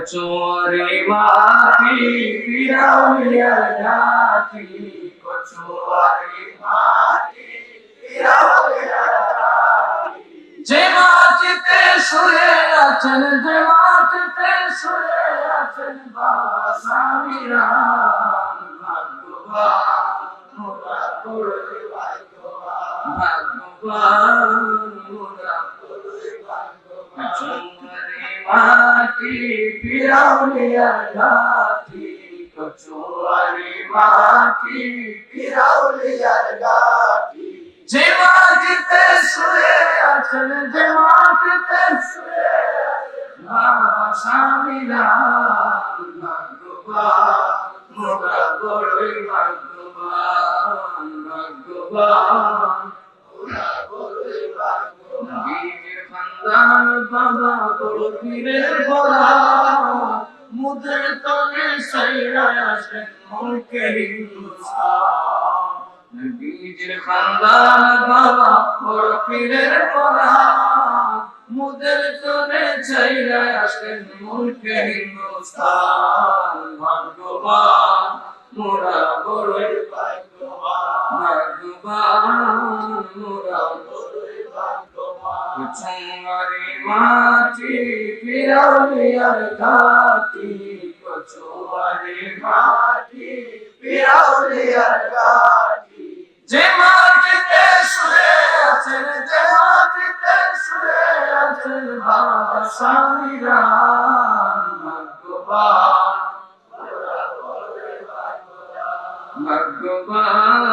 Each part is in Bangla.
কচুয়ারি মাটি পিরাউলিয়ার ঘাটি কচুয়ারি মাটি পিরাউলিয়ার ঘাটি যে মাটিতে শুয়ে আছেন, যে মাটিতে শুয়ে আছেন, বাবা স্বামীরা। ভাগ্যবান মোরা বড়ই ভাগ্যবান ভাগ্যবান মাটি পিরাউলিয়া ঘাটি কচুয়ারি মাটি পিরাউলিয়ার ঘাটি যে মাটিতে শুয়ে আছেন যে মাটিতে শুয়ে আছেন বড় পীরের মুদের তলে সাইরা আসেন মুখে হিন্দুস্তান বীরের খানদান বাবা বড় পীরের মুদের তলে সাইরা আসেন মুখে হিন্দুস্তান ভাগ্যবান মোরা বড়ই ভাগ্যবান ভাগ্যবান মোরা বড়ই ভাগ্যবান চুমারি মাটি পিরাউলিয়ার ঘাটি কচুয়ারি মাটি পিরাউলিয়ার ঘাটি যে মাটিতে শুয়ে আছেন, যে মাটিতে শুয়ে আছেন বাবা স্বামীরা ভাগ্যবান ভাগ্যবান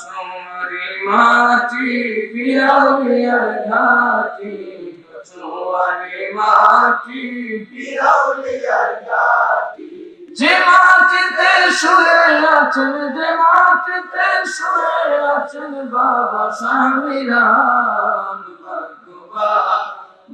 চুমারি মাটি পিরাউলিয়ার ঘাটি চুমারি মাটি পিরাউলিয়ার ঘাটি। যে মাটিতে শুয়ে আছেন, যে মাটিতে শুয়ে আছেন, বাবা স্বামীরা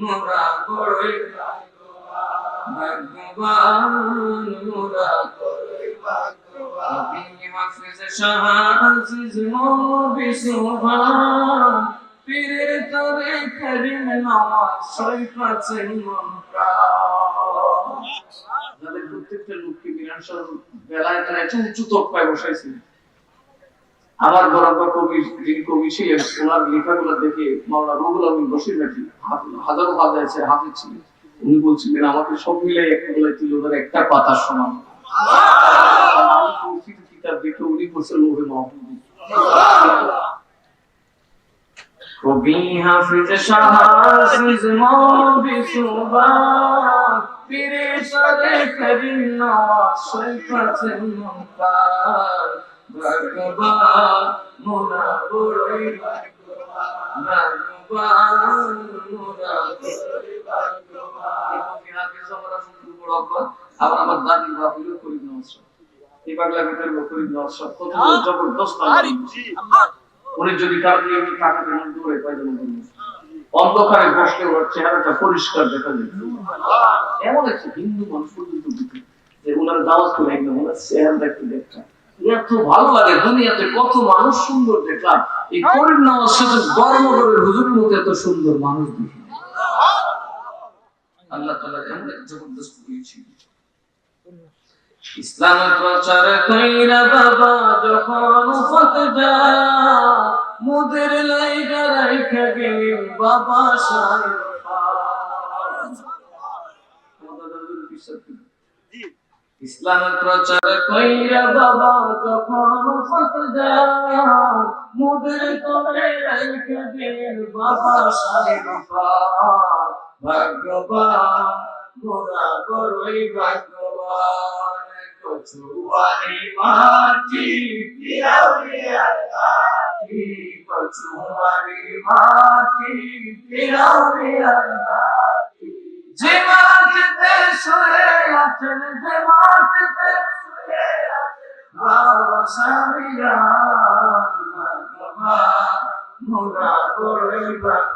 মোরা বড়ই ভাগ্যবান। মোরা ভাগ্যবান। আপনি হাফিজ শাহ বেলায় আমার কবি, যিনি কবি ছিলেন, ওনার লেখাগুলো দেখে মাওলানা রুহুল আমিন বসির নাকি হাজারো হাজার হাফিজ ছিলেন। উনি বলছিলেন, আমাকে সব মিলে একটা বলে তুলে একটা পাতার সমান। কবি হাফিজ শাহ আমরা শুনতে এই ভিতরে কত জবরদস্ত উনি যদি কারও মন অন্ধকারে বসলে ওর চেহারাটা পরিষ্কার দেখা যায়। এমন একটা হিন্দু মানুষ পর্যন্ত যে ওনার দাওয়াত করে একদম ওনার চেহারাটা একটু দেখটা এত ভালো লাগে দুনিয়াতে কত মানুষ সুন্দর দেখলাম এই করিম নওয়াজ সাথে বর্মগরের হুজুরের মতো এত সুন্দর মানুষ দেখি। আল্লাহ। তাআলা এমন এক জবরদস্ত দিয়েছিল ইসলামের প্রচার কইরা বাবা যখন যা মুদের লাইগা রাইখা গেলেন বাবা সাহেব ইসলামের প্রচার কইরা বাবা যখন যা মুদের তোরে রাইখা বাবা সাহেব ভাগ্যবান ভাগ্যবান। কচুয়ারি মাটি পিরাউলিয়ার ঘাটি কচুয়ারি মাটি পিরাউলিয়ার ঘাটি যে মাটিতে শুয়ে আছেন যে মাটিতে শুয়ে আছেন বাবা স্বামীরা ভাগ্যবান মোরা বড়ই ভাগ্যবান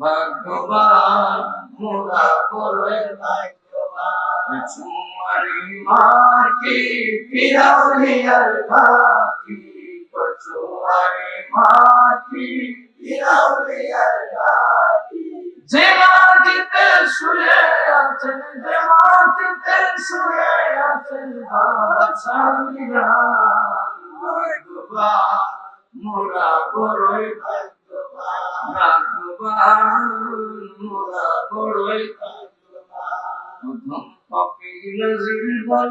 ভাগ্যবান মোরা ভাগ্যবান। তোমারি মাটি পিরাউলিয়ার ঘাটি কচুয়ারি মাটি পিরাউলিয়ার ঘাটি যে মাটিতে শুয়ে আছেন, যে মাটিতে শুয়ে আছেন স্বামীরা মোরা বড়ই ভাগ্যবান।